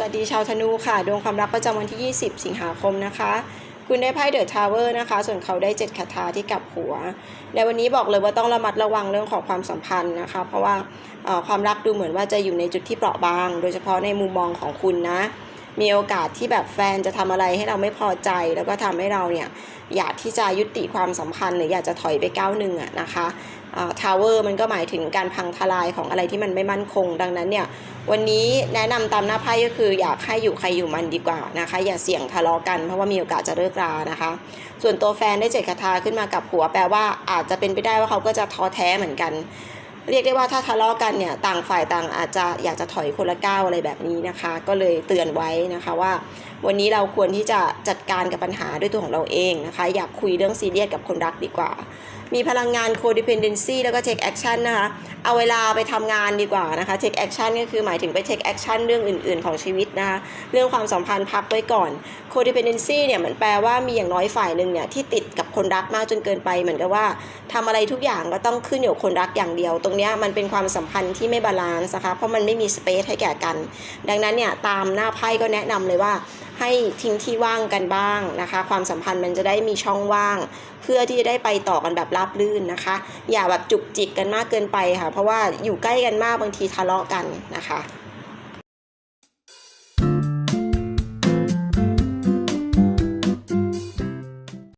สวัสดีชาวธนูค่ะ ดวงความรักประจำวันที่ 20 สิงหาคมนะคะ คุณได้ไพ่เดอะทาวเวอร์นะคะ ส่วนเขาได้เจ็ดคาถาที่กลับหัว ในวันนี้บอกเลยว่าต้องระมัดระวังเรื่องของความสัมพันธ์นะคะ เพราะว่าความรักดูเหมือนว่าจะอยู่ในจุดที่เปราะบาง โดยเฉพาะในมุมมองของคุณนะ มีโอกาสที่แบบแฟนจะทำอะไรให้เราไม่พอใจ แล้วก็ทำให้เราเนี่ยอยากที่จะยุติความสัมพันธ์ หรืออยากจะถอยไปก้าวหนึ่งอะนะคะทาวเวอร์มันก็หมายถึงการพังทลายของอะไรที่มันไม่มั่นคง ดังนั้นเนี่ยวันนี้แนะนำตามหน้าไพ่ก็คืออยากให้อยู่ใครอยู่มันดีกว่านะคะ อย่าเสี่ยงทะเลาะกันเพราะว่ามีโอกาสจะเลิกรานะคะ ส่วนตัวแฟนได้เจ็ดคาถาขึ้นมากับหัวแปลว่าอาจจะเป็นไปได้ว่าเขาก็จะท้อแท้เหมือนกัน เรียกได้ว่าถ้าทะเลาะกันเนี่ยต่างฝ่ายต่างอาจจะอยากจะถอยคนละก้าวอะไรแบบนี้นะคะ ก็เลยเตือนไว้นะคะว่า วันนี้เราควรที่จะจัดการกับปัญหาด้วยตัวของเราเองนะคะ อยากคุยเรื่องซีเรียสกับคนรักดีกว่า มีพลังงาน codependency แล้วก็ take action นะคะ เอาเวลาไปทำงานดีกว่านะคะ take action ก็คือหมายถึงไป take action เรื่องอื่น ๆ ของชีวิตนะคะเรื่องความสัมพันธ์พักไว้ก่อน codependency เนี่ยมันแปลว่ามีอย่างน้อยฝ่ายหนึ่งเนี่ยที่ติดกับคนรักมากจนเกินไปเหมือนกับว่าทำอะไรทุกอย่างก็ต้องขึ้นอยู่กับคนรักอย่างเดียว ตรงนี้มันเป็นความสัมพันธ์ที่ไม่บาลานซ์นะคะเพราะมันไม่มี space ให้แก่กัน ดังนั้นเนี่ยตามหน้าไพ่ก็แนะนำเลยว่า ให้ทิ้งที่ว่างกันบ้างนะคะ ความสัมพันธ์มันจะได้มีช่องว่าง เพื่อที่จะได้ไปต่อกันแบบราบรื่นนะคะ อย่าแบบจุกจิกกันมากเกินไปค่ะ เพราะว่าอยู่ใกล้กันมากบางทีทะเลาะกันนะคะ